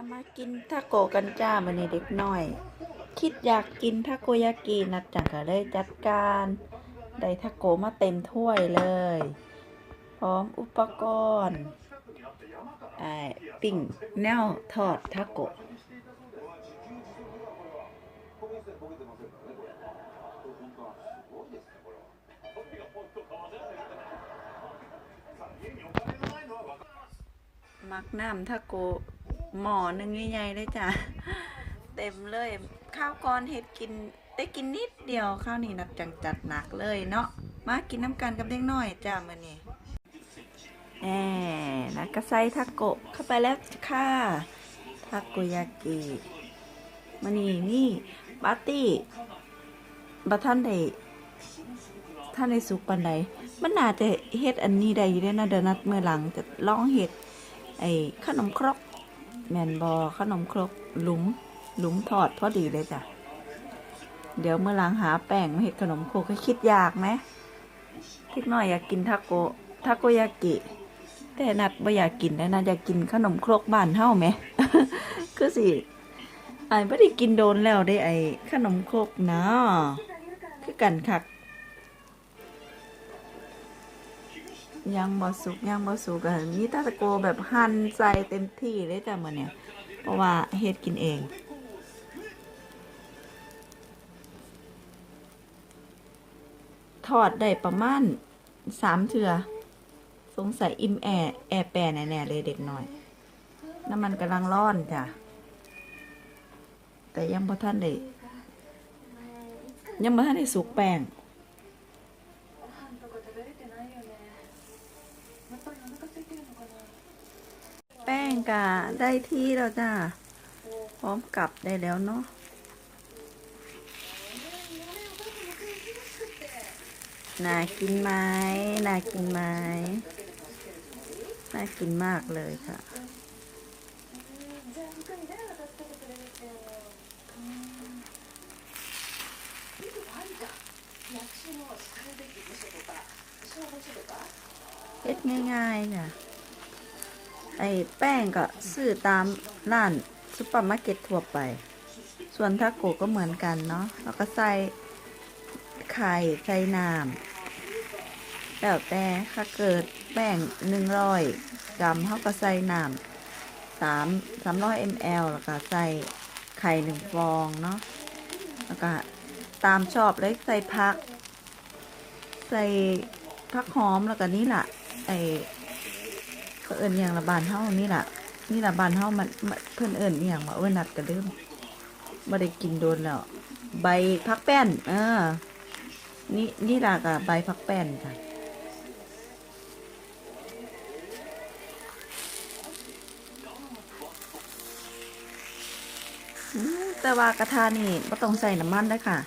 มามากินทาโกกันจ้ามันนี่เด็กน้อย คิดอยากกินทาโกยากินัดจังก็เลยจัดการได้ทาโกมาเต็มถ้วยเลย พร้อมอุปกรณ์ไอ้ปิ่งแนวทอดทาโกมักน้ำทาโก หมอหนึงใหญ่ๆเลยจ้ะเต็มเลยข้าวก่อนเห็ดกินได้กินนิดเดียวข้าวนี่นักจังจัดหนักเลยเนาะมากินน้ำกันกับเด็กน้อยจ้ามื่อนี้แหมนะก็ใส่ทาโกะเข้าไปแล้วค่ะทาโกยากิมานี่นี่ปาร์ตี้บัท่านได้ท่านได้สุกปันใดมันน่าจะเฮ็ดอันนี้ได้อยู่ได้นะเดนัดเมื่อหลังจะลองเฮ็ดไอ้ขนมครก แมนบอขนมครกหลุมหลุมทอดพอดีเลยจ้ะ เดี๋ยวเมื่อหลังหาแป้งมาเห็ดขนมโคกให้คิดยากไหมคิดหน่อยอยากกินทาโกะทาโกยากิ แต่นัดไม่อยากกินแล้วนะอยากกินขนมครกบ้านเฮ้าไหมคือสิไอ้ไม่ได้กินโดนแล้วได้ไอ้ขนมครกนะคือกันคัก ยังบ่สุกยังบ่สุกกันมีตาตะโกแบบหั่นใส่เต็มที่เลยจ้ะมื้อเนี่ยเพราะว่าเฮ็ดกินเองทอดได้ประมาณสามเทือสงสัยอิ่มแอแอแปรแน่ๆเลยเด็กน้อย น้ำมันกำลังร้อนจ้ะ แต่ยังบ่ทันได้ยังบ่ทันได้สุกแป้ง ป้งกะได้ที่แล้วจ้าพร้อมกลับได้แล้วเนาะน่ากินไหมน่ากินไหมน่ากินมากเลยค่ะเฮ็ดง่ายๆจ้ะ ไอ้แป้งก็ซื้อตามร้านซุปเปอร์มาร์เก็ตทั่วไป ส่วนทาโกก็เหมือนกันเนาะแล้วก็ใส่ไข่ใส่น้ำแล้วแต่ถ้าเกิดแป้งหนึ่งร้อยกรัมเขาก็ใส่น้ำสามสามร้อยมลแล้วก็ใส่ไข่หนึ่งฟองเนาะแล้วก็ตามชอบเลยใส่ผัก ใส่ผักหอมแล้วก็นี่แหละไอ ก็เอิญอย่างละบานเท่านี่แหละนี่ละบานเท่ามันเพื่อนเอิญอย่างว่าเอิญนัดกันเริ่มไม่ได้กินโดนแล้วใบพักแป้นเออนี่นี่ละกับใบพักแป้นค่ะแต่ว่ากระทะนี่ไม่ต้องใส่น้ำมันเลยค่ะ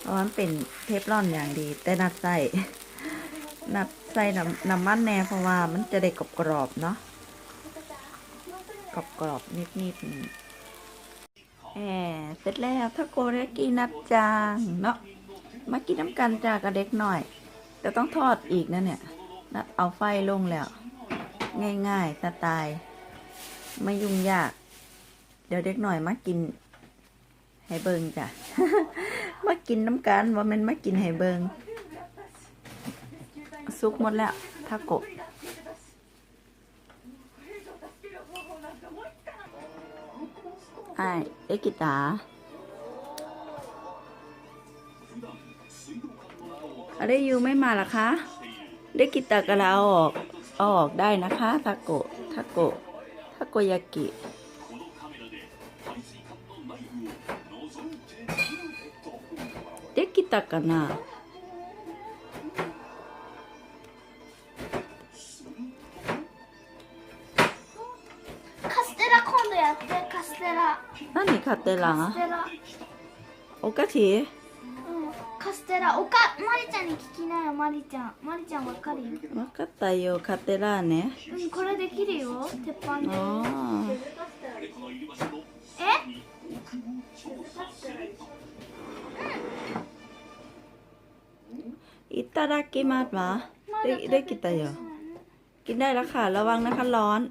เพราะมันเป็นเทฟลอนอย่างดี แต่นัดใส่ นับใส่น้ำน้ำมันแน่เพราะว่ามันจะได้กรอบกรอบเนาะกรอบกรอบนิดนิดๆแหมเสร็จแล้วถ้าโกเรกินัดจางเนาะมากินน้ำกันจากกับเด็กหน่อย แต่ต้องทอดอีกนะเนี่ย นัดเอาไฟลงแล้ว ง่ายๆสไตล์ไม่ยุ่งยาก เดี๋ยวเด็กหน่อยมากินให้เบิงจ้ะ มากินน้ำกันว่ามันมากินให้เบิง ซุกหมดแล้วทาโกะไอ้เอกิตาอะไรยูไม่มาล่ะคะเด็กกิตากะลาออกออกได้นะคะทาโกะทาโกะทาโกยากิเด็กกิต 何買ってらカステラお菓子うんカステラおかマリちゃんに聞きなよマリちゃんマリちゃんわかるよわかったよカテラーねうんこれできるよ鉄板であえーいただきますわでできたよกินได้แล้วค่ะ ระวังนะคะร้อน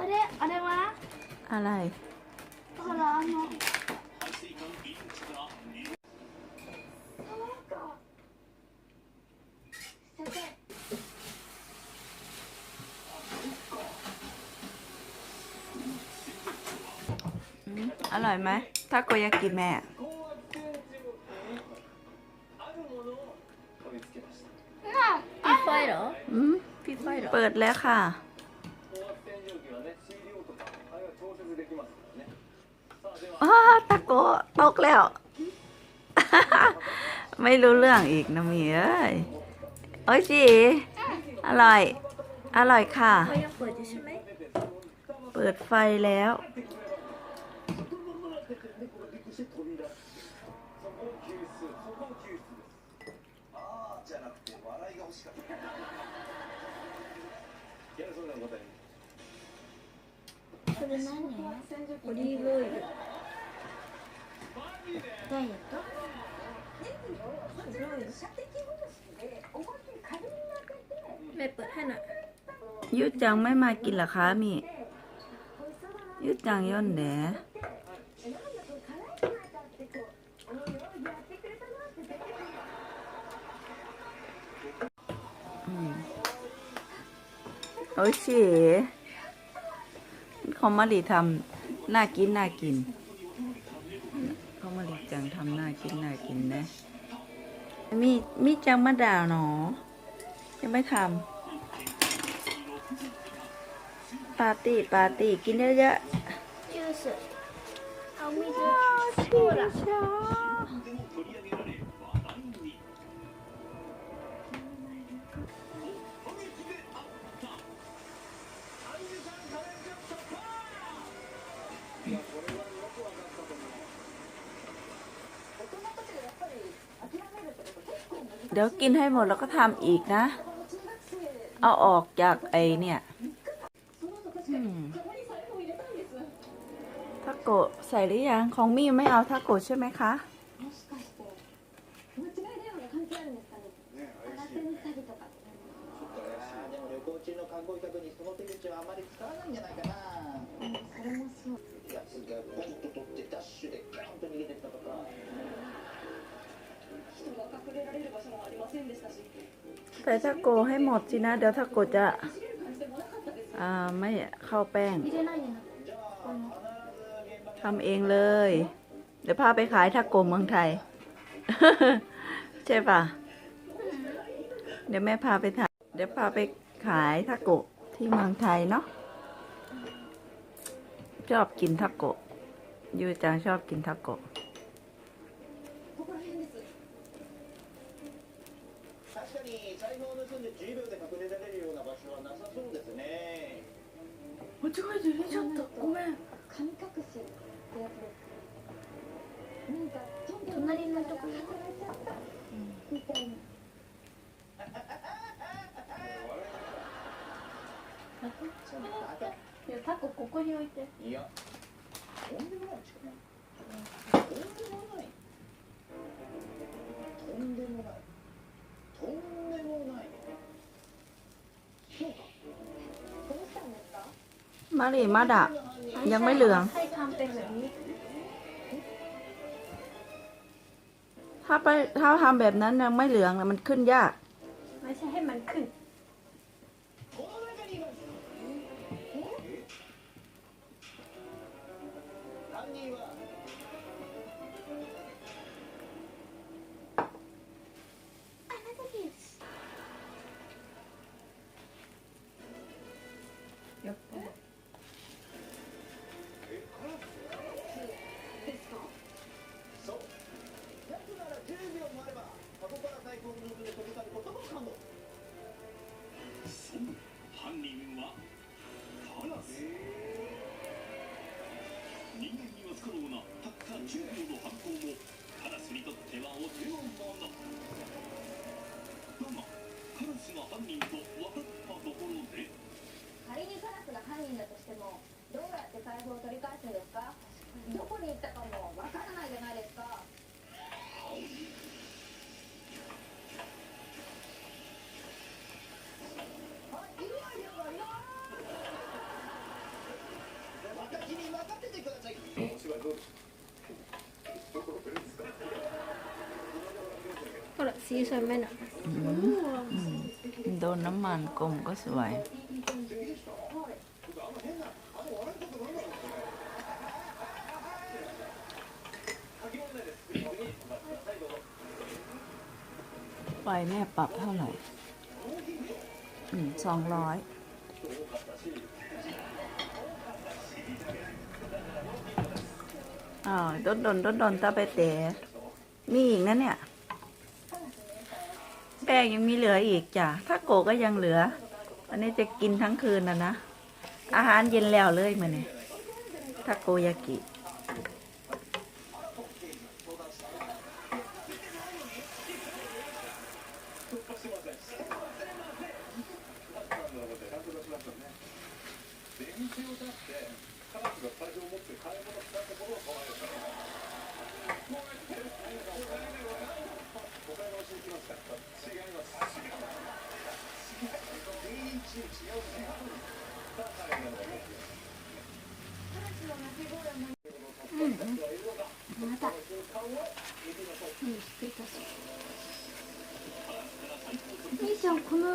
เขาได้อะไรวะอะไรพอร้อนนาะอร่อยไหมทาโกยากิแม่พี่ไฟเหรอพี่ไฟเหรอ เปิดแล้วค่ะ อ้าตะโกะตกแล้ว ไม่รู้เรื่องอีกนะมีเอ้ยโอ้ยจีอร่อย อร่อยค่ะ これやっぱでしょね เปิดไฟแล้ว ああじゃなくて笑いが欲しかったいやそんなことないこれ何オリーブオイル ダイエット แม่เปิดให้หน่อย ยุจังไม่มากินเหรอคะมี ยุจังย่อนแหนอืมโอ้ยสิเขามาลีทำน่ากินน่ากินเขามา ลีจังทำน่ากินน่ากินนะ มีมีจังมาด่าหนอ ยังไม่ทำ ปาร์ตี้ ปาร์ตี้ กินเยอะ ジュースあお水ๆ เดี๋ยวกินให้หมดแล้วก็ทำอีกนะ เอาออกจากไอเนี่ยทาโกะใส่หรือยังของมี่ไม่เอาทาโกะใช่ไหมคะ แต่ถ้าโกให้หมดสินะ เดี๋ยวถ้าโกจะอ่าไม่เข้าแป้งทำเองเลย เดี๋ยวพาไปขายถ้าโกเมืองไทย ใช่ปะเดี๋ยวแม่พาไปถ่ายเดี๋ยวพาไปขายถ้าโกที่เมืองไทยเนาะชอบกินทาโกยูจังชอบกินทาโก 10秒で隠れられるような場所はなさそうですね間違えて入れちゃったごめん神隠しってやつですなんかトントン隣のとこ働いちゃったうんみたいないやタコここに置いていやとんでもないしか มาเลยมาดะยังไม่เหลืองถ้าไปถ้าทำแบบนั้นยังไม่เหลืองมันขึ้นยาก たった10秒の犯行もカラスにとってはお手の物だがカラスが犯人と分かったところで仮にカラスが犯人だとしてもどうやって財布を取り返すんですか？どこに行ったかもわからないじゃないですか。 สีสวยไหมนะโดนน้ำมันกลมก็สวยไฟแม่ปรับเท่าไหร่สองร้อยอ้าวดนดนดนดนตาไปเตะมีอีกนะเนี่ย แป้งยังมีเหลืออีกจ้ะถ้าโกก็ยังเหลือ วันนี้จะกินทั้งคืนนะนะ อาหารเย็นแล้วเลยมาเนี่ยถ้าโกยากิ うんうん。また、うん、しっくりとしミッションこの